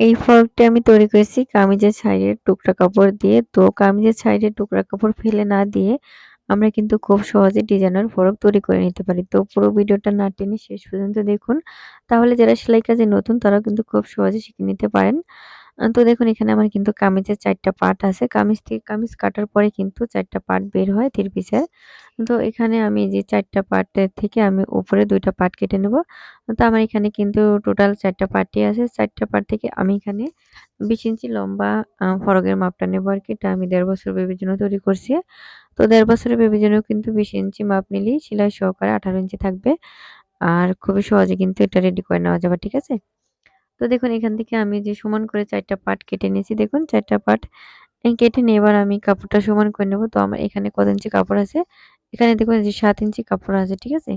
এই ফ্রকটি আমি তৈরি করেছি কামিজের সাইডের টুকরা কাপড় দিয়ে। তো কামিজের সাইডের টুকরা কাপড় ফেলে না দিয়ে আমরা কিন্তু খুব সহজে ডিজাইনার ফরক তৈরি করে নিতে পারি। তো পুরো ভিডিওটা না টেনে শেষ পর্যন্ত দেখুন। তাহলে যারা সেলাই কাজে নতুন তারা কিন্তু খুব সহজে শিখে নিতে পারেন। তো দেখুন এখানে আমার কিন্তু কামিজের ৪ টা পার্ট আছে। কামিজ থেকে কামিজ কাটার পরে কিন্তু চারটা পার্ট বের হয় থ্রি পিসের। তো এখানে আমি যে ৪ টা পার্টের থেকে আমি উপরে দুইটা পার্ট কেটে নেব। তো আমার এখানে কিন্তু টোটাল ৪ টা পার্টই আছে। ৪ টা পার্ট থেকে আমি এখানে ২০ ইঞ্চি লম্বা ফরকের মাপটা নেব আর কি এটা আমি দেড় বছর বেবির জন্য তৈরি করছি। তো দেড় বছরের বেবির জন্য কিন্তু ২০ ইঞ্চি মাপ নিলেই সেলাই সহকারে ১৮ ইঞ্চি থাকবে। আর খুবই সহজে কিন্তু এটা রেডি করে নেওয়া যাবে, ঠিক আছে? তো দেখুন এখান থেকে আমি যে সমান করে ৪ টা পার্ট কেটে নিয়েছি দেখুন ৪ টা পার্ট কেটে নিয়ে এবার আমি কাপড়টা সমান করে নেব। তো আমার এখানে কত ইঞ্চি কাপড় আছে? এখানে দেখুন যে সাত ইঞ্চি কাপড় আছে, ঠিক আছে?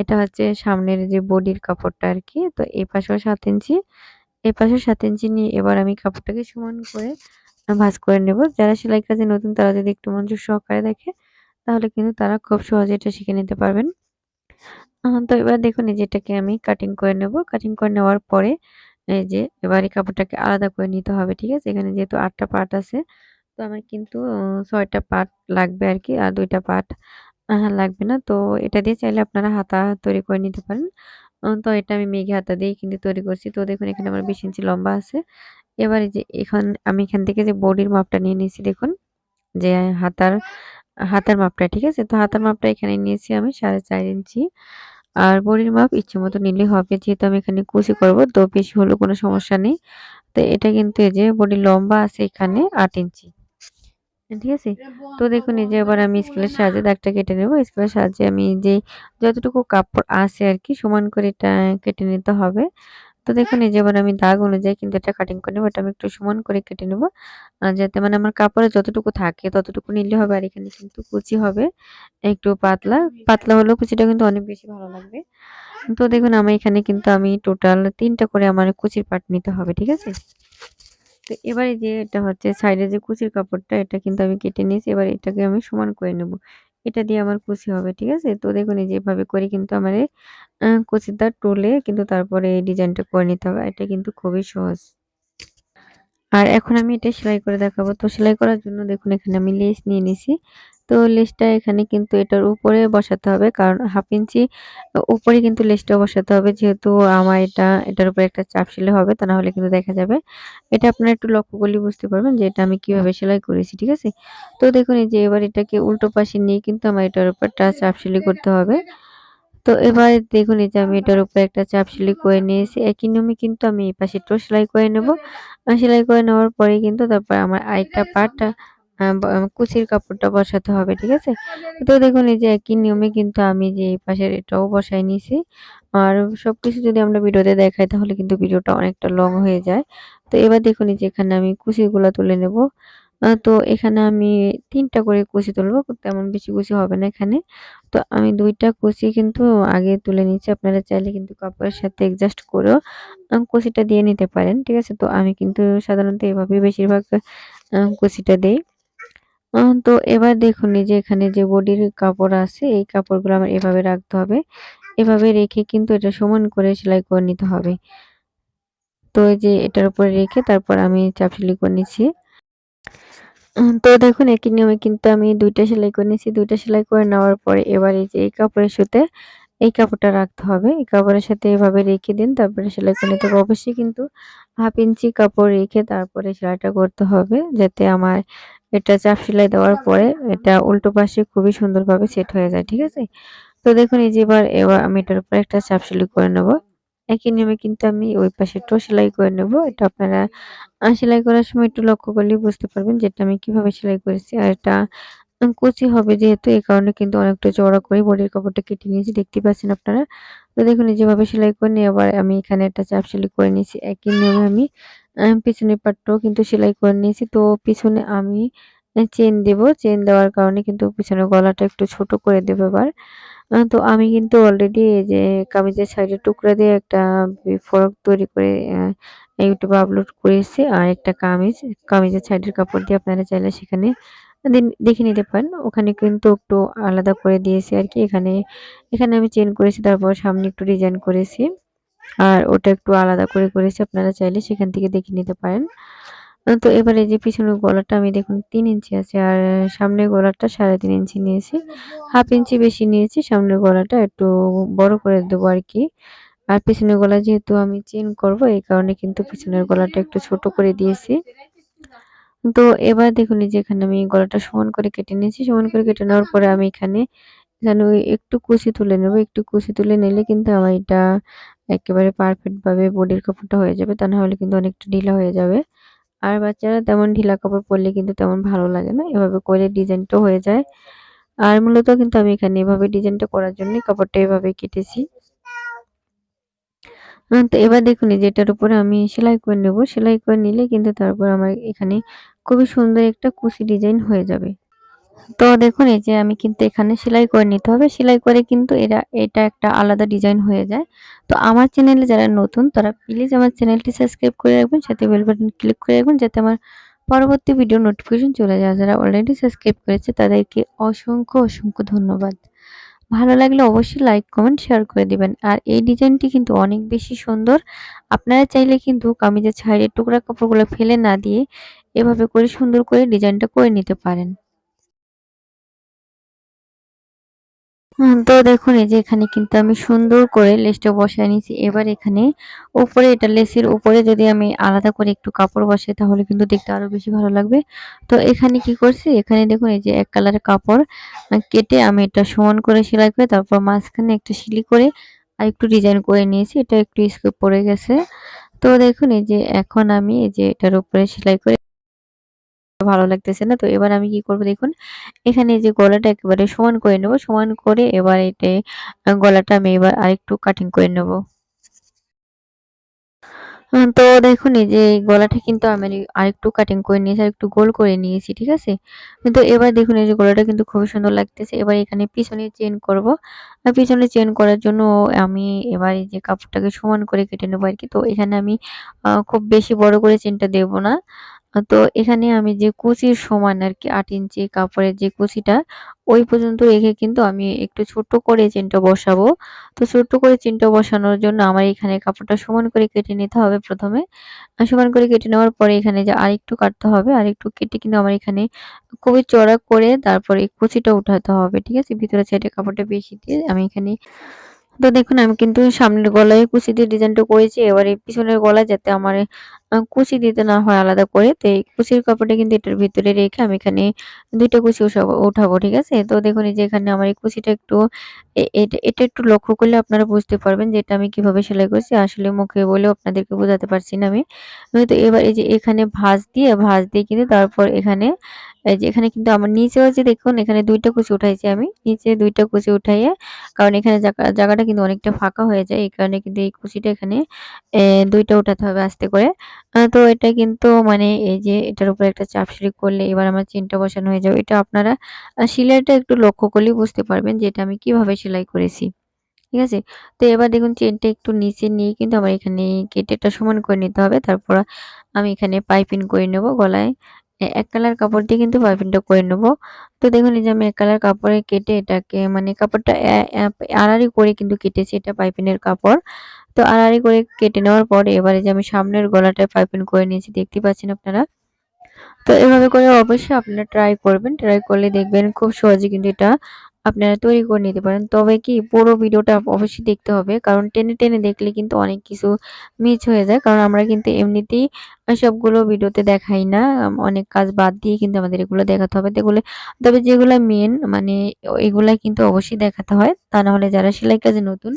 এটা হচ্ছে সামনের যে বডির কাপড়টা আর কি তো এই পাশেও সাত ইঞ্চি, এই পাশেও ৭ ইঞ্চি নিয়ে এবার আমি কাপড়টাকে সমান করে ভাঁজ করে নেব। যারা সেলাই কাজে নতুন তারা যদি একটু মনোযোগ সহকারে দেখে তাহলে কিন্তু তারা খুব সহজে এটা শিখে নিতে পারবেন। তো এবার দেখুন এই যে এটাকে আমি কাটিং করে নেব। কাটিং করে নেওয়ার পরে এই যে এবার এই কাপড়টাকে আলাদা করে নিতে হবে, ঠিক আছে? এখানে যেহেতু আটটা পার্ট আছে তো আমার কিন্তু ছয়টা পার্ট লাগবে আর কি আর দুইটা পার্ট লাগবে না। তো এটা দিয়ে চাইলে আপনারা হাতা তৈরি করে নিতে পারেন। তো এটা আমি মেঘে হাতা দিয়ে কিন্তু তৈরি করছি। তো দেখুন এখানে আমার ২০ ইঞ্চি লম্বা আছে। এবার যে এখন আমি এখান থেকে যে বডির মাপটা নিয়ে নিয়েছি দেখুন। যে হাতার হাতার মাপটা, ঠিক আছে? তো হাতার মাপটা এখানে নিয়েছি আমি ৪.৫ ইঞ্চি। আর বডির মাপ ইচ্ছে মতো নিলে হবে। যেহেতু আমি এখানে কুচি করব, তো বেশি হলো কোনো সমস্যা নেই। তো এটা কিন্তু এই যে বড়ি লম্বা আছে এখানে আট ইঞ্চি। ঠিক আছে? তো দেখুন, এই যে এবার আমি স্কেলের সাহায্যে দাগটা কেটে নেব। স্কেলের সাহায্যে আমি যে যতটুকু কাপড় আছে আর কি, সমান করে এটা কেটে নিতে হবে। তো দেখুন এই যে এবার আমি দাগ অনুযায়ী কিন্তু এটা কাটিং করে নেব। এটা আমি একটু সমান করে কেটে নেব। যাতে মানে আমার কাপড়ে যতটুকু থাকে ততটুকু নিলে হবে। আর এখানে কিন্তু কুচি হবে একটু পাতলা। পাতলা হলেও কুচিটা কিন্তু অনেক বেশি ভালো লাগবে। তো দেখুন আমি এখানে কিন্তু আমি টোটাল ৩ টা করে আমার কুচির পাট নিতে হবে, ঠিক আছে? তো এবারে যে এটা হচ্ছে সাইডে যে কুচির কাপড়টা এটা কিন্তু আমি কেটে নিয়েছি। এবার এটাকে আমি সমান করে নেব। এটা দিয়ে আমার কুচি হবে, ঠিক আছে? তো দেখুন এই যেভাবে করে কিন্তু আমার কুচিটা টোলে কিন্তু তারপরে এই ডিজাইনটা করে নিতে হবে। এটা কিন্তু খুবই সহজ। আর এখন আমি এটা সেলাই করে দেখাবো। তো সেলাই করার জন্য দেখুন এখানে আমি লেস নিয়ে নিছি। তো লেসটা এখানে কিন্তু এটার উপরে বসাতে হবে। কারণ ১/২ ইঞ্চি উপরে কিন্তু লেসটা বসাতে হবে। যেহেতু আমার এটা এটার উপরে একটা চাপ সেলাই হবে তা না হলে কিন্তু দেখা যাবে। এটা আপনারা একটু লক্ষ্য করলে বুঝতে পারবেন যে এটা আমি কীভাবে সেলাই করেছি, ঠিক আছে? তো দেখুন এই যে এবার এটাকে উল্টো পাশে নিয়ে কিন্তু আমার এটার উপর একটা চাপ সেলাই করতে হবে। তো এবার দেখুন এই যে আমি এটার উপরে একটা চাপ সেলাই করে নিয়েছি। একই নিয়মে কিন্তু আমি এই পাশে একটু সেলাই করে নেব। সেলাই করে নেওয়ার পরে কিন্তু তারপর আমার আরেকটা পার্ট কুচির কাপড়টা বসাতে হবে, ঠিক আছে? তো দেখুন এই যে একই নিয়মে কিন্তু আমি যে এই পাশের এটাও বসায় নিয়েছি। আর সব কিছু যদি আমরা ভিডিওতে দেখাই তাহলে কিন্তু ভিডিওটা অনেকটা লং হয়ে যায়। তো এবার দেখুন এই যে এখানে আমি কুচিগুলো তুলে নেব। তো এখানে আমি ৩ টা করে কুচি তুলব। তেমন বেশি কুচি হবে না এখানে। তো আমি ২ টা কুচি কিন্তু আগে তুলে নিচ্ছি। আপনারা চাইলে কিন্তু কাপড়ের সাথে অ্যাডজাস্ট করেও কুচিটা দিয়ে নিতে পারেন, ঠিক আছে? তো আমি কিন্তু সাধারণত এভাবেই বেশিরভাগ কুচিটা দেই। তো এবার দেখুন, এই যে এখানে যে বডির কাপড় আছে, এই কাপড়গুলো আমার এভাবে রাখতে হবে। এভাবে রেখে কিন্তু এটা সমান করে সেলাই করে নিতে হবে। তো এই যে এটার উপরে রেখে তারপর আমি চাপ সেলাই করে নিচ্ছি। তো দেখুন, একই নিয়মে কিন্তু আমি দুইটা সেলাই করে নিয়েছি। দুইটা সেলাই করে নেওয়ার পরে এবার এই যে এই কাপড়ের সাথে এই কাপড়টা রাখতে হবে। এই কাপড়ের সাথে এভাবে রেখে দিন, তারপরে সেলাই করে নিতে হবে। অবশ্যই কিন্তু ১/২ ইঞ্চি কাপড় রেখে তারপরে সেলাইটা করতে হবে। যাতে আমার এটা চাপ সেলাই দেওয়ার পরে এটা উল্টো পাশে খুবই সুন্দরভাবে সেট হয়ে যায়, ঠিক আছে? তো দেখুন এই যে এবার এবার আমি এটার উপরে একটা চাপ সেলাই করে নেব। একই নিয়মে কিন্তু আমি ওই পাশেরটাও সেলাই করে নেব। এটা আপনারা সেলাই করার সময় একটু লক্ষ্য করলেই বুঝতে পারবেন যেটা আমি কীভাবে সেলাই করেছি। আর এটা কুচি হবে যেহেতু এই কারণে কিন্তু অনেকটা চওড়া করে বডির কাপড়টা কেটে নিয়েছি দেখতে পাচ্ছেন আপনারা। তো দেখুন যেভাবে সেলাই করে নিয়ে আবার আমি এখানে একটা চাপ সেলাই করে নিয়েছি। একই নিয়মে আমি পিছনের পাটটাও কিন্তু সেলাই করে নিয়েছি। তো পিছনে আমি এ চেইন দেব। চেইন দেওয়ার কারণে কিন্তু পিছনের গলাটা একটু ছোট করে দেব এবার। তো আমি কিন্তু অলরেডি এই যে কামিজের সাইডের টুকরা দিয়ে একটা ফ্রক তৈরি করে এ আপলোড করেছি। আর একটা কামিজ, কামিজের সাইডের কাপড় দিয়ে আপনারা চাইলে সেখানে দেখে নিতে পারেন। ওখানে কিন্তু একটু আলাদা করে দিয়েছি আরকি। এখানে, এখানে আমি চেইন করেছি তারপর সামনে একটু ডিজাইন করেছি। আর ওটা একটু আলাদা করে করেছি, আপনারা চাইলে সেখান থেকে দেখে নিতে পারেন। তো এবারে যে পিছনের গলাটা, আমি দেখুন তিন ইঞ্চি আছে, আর সামনের গলাটা সাড়ে তিন ইঞ্চি নিয়েছি। হাফ ইঞ্চি বেশি নিয়েছি, সামনের গলাটা একটু বড় করে দেবো আর কি। আর পিছনের গলা যেহেতু আমি চেন করব, এই কারণে কিন্তু পিছনের গলাটা একটু ছোট করে দিয়েছি। তো এবার দেখুন যে এখানে আমি গলাটা সমান করে কেটে নিয়েছি। সমান করে কেটে নেওয়ার পরে আমি এখানে এখানে একটু কুচি তুলে নেব। একটু কুচি তুলে নিলে কিন্তু আমার এটা একেবারে পারফেক্ট ভাবে বডির কাপড়টা হয়ে যাবে, তা না হলে কিন্তু অনেকটা ঢিলা হয়ে যাবে। আর বাচ্চারা তেমন ঢিলা কাপড় পরলে কিন্তু তেমন ভালো লাগে না, এভাবে করে ডিজাইনটা হয়ে যায়। আর মূলত কিন্তু আমি এখানে এভাবে ডিজাইনটা করার জন্য কাপড়টা এভাবে কেটেছি। তো এবার দেখুন এই যে এটার উপরে আমি সেলাই করে নেব। সেলাই করে নিলে কিন্তু তারপর আমার এখানে খুবই সুন্দর একটা কুচি ডিজাইন হয়ে যাবে। তো দেখুন, এই যে আমি কিন্তু এখানে সেলাই করে নিতে হবে। সেলাই করে কিন্তু এরা, এটা একটা আলাদা ডিজাইন হয়ে যায়। তো আমার চ্যানেলে যারা নতুন, তারা প্লিজ আমার চ্যানেলটি সাবস্ক্রাইব করে রাখবেন, সাথে বেল বাটন ক্লিক করে রাখবেন, যাতে আমার পরবর্তী ভিডিও নোটিফিকেশন চলে যায়। যারা অলরেডি সাবস্ক্রাইব করেছে, তাদেরকে অসংখ্য অসংখ্য ধন্যবাদ। ভালো লাগলে অবশ্যই লাইক কমেন্ট শেয়ার করে দিবেন। আর এই ডিজাইনটি কিন্তু অনেক বেশি সুন্দর। আপনারা চাইলে কিন্তু কামিজের ছাইড়ের টুকরা কাপড়গুলো ফেলে না দিয়ে এভাবে করে সুন্দর করে ডিজাইনটা করে নিতে পারেন। তো দেখুন, এই যে এখানে কিন্তু আমি সুন্দর করে লেসটা বসায় নিয়েছি। এবার এখানে উপরে এটা লেসের উপরে যদি আমি আলাদা করে একটু কাপড় বসাই, তাহলে কিন্তু দেখতে আরও বেশি ভালো লাগবে। তো এখানে কি করছি? এখানে দেখুন, এই যে এক কালারের কাপড় কেটে আমি এটা সমান করে সেলাই করে তারপর মাঝখানে একটা সিলি করে আর একটু ডিজাইন করে নিয়েছি। এটা একটু স্কোপ পড়ে গেছে। তো দেখুন, এই যে এখন আমি এই যে এটার উপরে সেলাই করে ভালো লাগতেছে না। তো এবার আমি কি করব দেখুন, এখানে যে গলাটা একেবারে সমান করে নেব, সমান করে এবার এটা গলাটা আমি এবার আরেকটু কাটিং করে নেব। তো দেখুন এই যে গলাটা কিন্তু আমি আরেকটু কাটিং করে নিয়েছি আর একটু গোল করে নিয়েছি, ঠিক আছে? কিন্তু এবার দেখুন এই যে গলাটা কিন্তু খুবই সুন্দর লাগতেছে। এবার এখানে পিছনে চেন করব। আর পিছনে চেন করার জন্য আমি এবার এই যে কাপড়টাকে সমান করে কেটে নেব আর কি তো এখানে আমি খুব বেশি বড় করে চেনটা দেব না। তো এখানে আমি যে কুচির সমান আর কি আট ইঞ্চি কাপড়ের যে কুচিটা, ওই পর্যন্ত রেখে কিন্তু আমি একটু ছোট করে চেনটা বসাবো। তো ছোট্ট করে চেনটা বসানোর জন্য আমার এখানে কাপড়টা সমান করে কেটে নিতে হবে প্রথমে। সমান করে কেটে নেওয়ার পরে এখানে যে আরেকটু কাটতে হবে, আরেকটু কেটে কিন্তু আমার এখানে খুবই চড়া করে তারপরে কুচিটা উঠাতে হবে। ঠিক আছে? ভিতরে সাইডে কাপড়টা বেশি দিয়ে আমি এখানে তো দেখুন, আমি কিন্তু সামনের গলায় কুচি দিয়ে ডিজাইনটা করেছি। এবারে পিছনের গলায় যাতে আমার কুচি দিতে না হয় আলাদা করে, তো এই কুচির কাপড়টা কিন্তু এটার ভিতরে রেখে আমি এখানে দুইটা কুচি উঠাবো ঠিক আছে? তো দেখুন, এই যে এখানে আমার এই কুচিটা একটু এটা একটু লক্ষ্য করলে আপনারা বুঝতে পারবেন যে এটা আমি কীভাবে সেলাই করছি। আসলে মুখে বলেও আপনাদেরকে বোঝাতে পারছি না আমি। তো এবার এই যে এখানে ভাঁজ দিয়ে ভাঁজ দিয়ে কিন্তু তারপর এখানে এই যে এখানে কিন্তু আমার নিচেও যে দেখুন, এখানে দুইটা কুচি উঠাইছি আমি। নিচে দুইটা কুচি উঠাইয়ে, কারণ এখানে জায়গাটা কিন্তু অনেকটা ফাঁকা হয়ে যায়, এই কারণে কিন্তু এই কুচিটা এখানে দুইটা উঠাতে হবে আস্তে করে। তো এটা কিন্তু মানে এই যে এটার উপরে একটা চাপ সিঁড়ি করলে এবার আমার চেনটা বসানো হয়ে যাবে। এটা আপনারা সেলাইটা একটু লক্ষ্য করলেই বুঝতে পারবেন যে এটা আমি কীভাবে সেলাই করেছি। ঠিক আছে? তো এবার দেখুন, চেনটা একটু নিচে নিয়ে কিন্তু আমার এখানে কেটেটা সমান করে নিতে হবে। তারপর আমি এখানে পাইপিং করে নেব গলায়। এক কালার কাপড় দিয়ে কিন্তু পাইপিংটা করে নেব। তো দেখুন, এই যে আমি এক কালার কাপড়ে কেটে এটাকে মানে কাপড়টা আড়াআড়ি করে কিন্তু কেটেছি এটা পাইপিনের কাপড়। তো আড়াআড়ি করে কেটে নেওয়ার পরে এবারে যে আমি সামনের গলাটায় পাইপিং করে নিয়েছি, দেখতে পাচ্ছেন আপনারা? তো এভাবে করে অবশ্যই আপনারা ট্রাই করবেন। ট্রাই করলে দেখবেন খুব সহজে কিন্তু এটা আপনারা তৈরি করে নিতে পারেন। তবে কি, পুরো ভিডিওটা অবশ্যই দেখতে হবে। কারণ টেনে টেনে দেখলে কিন্তু অনেক কিছু মিস হয়ে যায়। কারণ আমরা কিন্তু এমনিতেই সবগুলো ভিডিওতে দেখাই না। অনেক কাজ বাদ দিয়ে কিন্তু আমাদের এগুলো দেখাতে হবে। এগুলো তবে যেগুলো মেন মানে এগুলা কিন্তু অবশ্যই দেখাতে হয়। তা না হলে যারা সেলাই কাজে নতুন,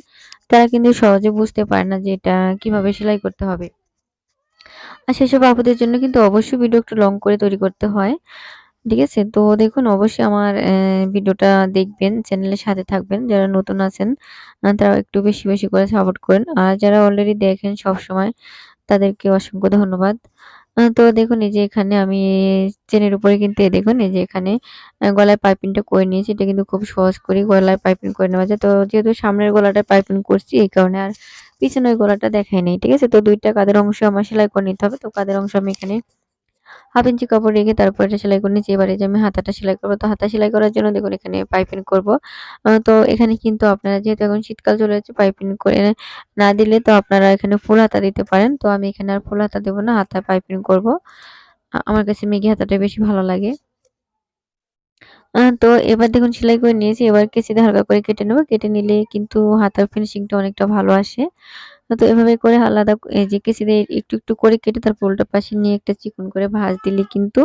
তারা কিন্তু সহজে বুঝতে পারে না যে এটা কীভাবে সেলাই করতে হবে। আর সেসব আপুদের জন্য কিন্তু অবশ্যই ভিডিও একটু লং করে তৈরি করতে হয়। ঠিক আছে? তো দেখুন, অবশ্যই আমার ভিডিওটা দেখবেন চ্যানেলের সাথে থাকবেন। যারা নতুন আছেন তারা একটু বেশি বেশি করে সাপোর্ট করেন। আর যারা অলরেডি দেখেন সব সময় তাদেরকে অসংখ্য ধন্যবাদ। তো দেখুন, এই যে এখানে আমি চেনের উপরে কিন্তু দেখুন, এই যে এখানে গলায় পাইপিংটা করে নিয়েছি। এটা কিন্তু খুব সহজ করি গলায় পাইপিং করে নেওয়া যায়। তো যেহেতু সামনের গলাটা পাইপিং করছি, এই কারণে আর পিছনের গলাটা দেখাই নেই, ঠিক আছে? তো দুইটা কাদের অংশ আমার সেলাই করে নিতে হবে। তো কাদের অংশ আমি এখানে হাফ ইঞ্চি কাপড় রেখে তারপর এটা সেলাই করে নিচ্ছি এবারে যে আমি হাতাটা সেলাই করব, তো হাতা সেলাই করার জন্য দেখুন এখানে পাইপিং করব। তো এখানে কিন্তু আপনারা যেহেতু এখন শীতকাল চলে যাচ্ছে, পাইপিং করে না দিলে তো আপনারা এখানে ফুল হাতা দিতে পারেন। তো আমি এখানে আর ফুল হাতা দেবো না হাতা পাইপিং করব। আমার কাছে মেঘি হাতাটা বেশি ভালো লাগে। তো এবার দেখুন সেলাই করে নিয়েছি, এবার কেচিতে হালকা করে কেটে নেব। কেটে নিলে কিন্তু হাতার ফিনিশিংটা অনেকটা ভালো আসে। তো এভাবে করে আলাদা যে কেচিতে একটু একটু করে কেটে তার উল্টো পাশে নিয়ে একটা চিকন করে ভাজ দিলে কিন্তু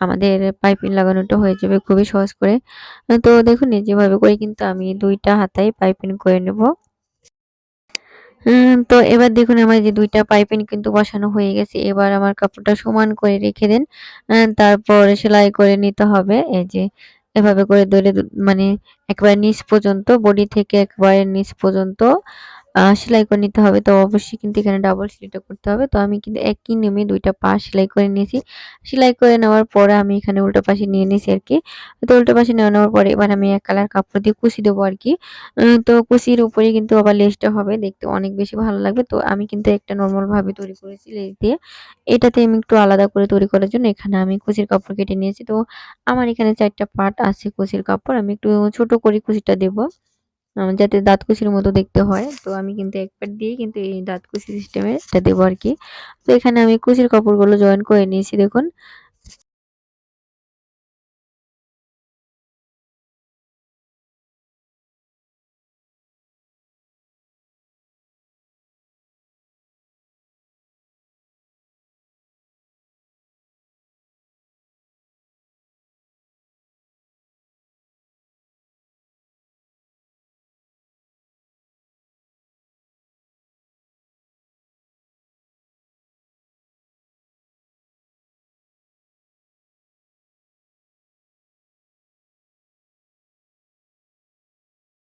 আমাদের পাইপিং লাগানোটা হয়ে যাবে খুবই সহজ করে। তো দেখুন যেভাবে করে কিন্তু আমি দুইটা হাতায় পাইপিং করে নেব। তো এবার দেখুন আমার যে দুইটা পাইপিং কিন্তু বসানো হয়ে গেছে। এবার আমার কাপড়টা সমান করে রেখে দেন। তারপর সেলাই করে নিতে হবে। এই যে এভাবে করে ধরে মানে একবার নিচ পর্যন্ত, বডি থেকে একবারে নিচ পর্যন্ত। সেলাই করে নিতে হবে। তো অবশ্যই কিন্তু এখানে ডাবল সেলাইটা করতে হবে। তো আমি কিন্তু একই নেমে দুইটা পা সেলাই করে নিয়েছি। সেলাই করে নেওয়ার পরে আমি এখানে উল্টো পাশে নিয়ে নিয়েছি আর কি। তো উল্টো পাশে নেওয়া নেওয়ার পরে এবার আমি এক কালার কাপড় দিয়ে কুচি দেবো আর কি। তো কুচির উপরে কিন্তু আবার লেসটা হবে। দেখতে অনেক বেশি ভালো লাগবে। তো আমি কিন্তু একটা নর্মাল ভাবে তৈরি করেছি লেস দিয়ে। এটাতে আমি একটু আলাদা করে তৈরি করার জন্য এখানে আমি কুচির কাপড় কেটে নিয়েছি। তো আমার এখানে চারটা পার্ট আছে কুচির কাপড়। আমি একটু ছোট করে কুচিটা দেবো। যাতে দাঁতকুচির মতো দেখতে হয়। তো আমি কিন্তু এক প্যাট দিয়েই কিন্তু এই দাঁতকুচি সিস্টেমে এটা দেবো আর কি। তো এখানে আমি কুচির কাপড়গুলো জয়েন করে নিয়েছি, দেখুন।